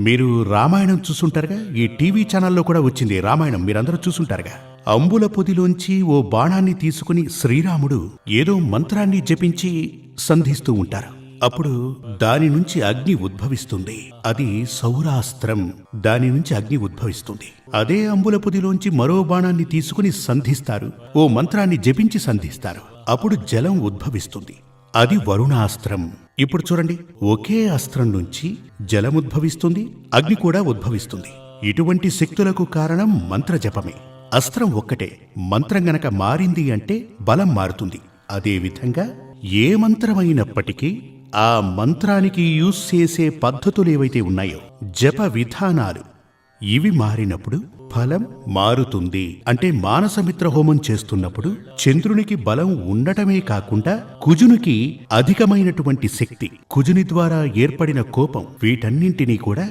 మీరు రామాయణం చూసుంటారుగా ఈ టీవీ ఛానల్లో కూడా వచ్చింది రామాయణం మీరందరూ చూసుంటారుగా అంబుల పొదిలోంచి ఓ బాణాన్ని తీసుకుని శ్రీరాముడు ఏదో మంత్రాన్ని జపించి సంధిస్తూ ఉంటారు. అప్పుడు దాని నుంచి అగ్ని ఉద్భవిస్తుంది. అది సౌరాస్త్రం దాని నుంచి అగ్ని ఉద్భవిస్తుంది. అదే అంబుల పొదిలోంచి మరో బాణాన్ని తీసుకుని సంధిస్తారు. ఓ మంత్రాన్ని జపించి సంధిస్తారు. అప్పుడు జలం ఉద్భవిస్తుంది. అది వరుణాస్త్రం. ఇప్పుడు చూడండి ఒకే అస్త్రం నుంచి జలముద్భవిస్తుంది అగ్ని కూడా ఉద్భవిస్తుంది. ఇటువంటి శక్తులకు కారణం మంత్రజపమే. అస్త్రం ఒక్కటే మంత్రం గనక మారింది అంటే బలం మారుతుంది. అదేవిధంగా ఏ మంత్రమైనప్పటికీ ఆ మంత్రానికి యూస్ చేసే పద్ధతులు ఏవైతే ఉన్నాయో జప విధానాలు ఇవి మారినప్పుడు ఫలం మారుతుంది. అంటే మానసమిత్ర హోమం చేస్తున్నప్పుడు చంద్రునికి బలం ఉండటమే కాకుండా కుజునికి అధికమైనటువంటి శక్తి. కుజుని ద్వారా ఏర్పడిన కోపం వీటన్నింటినీ కూడా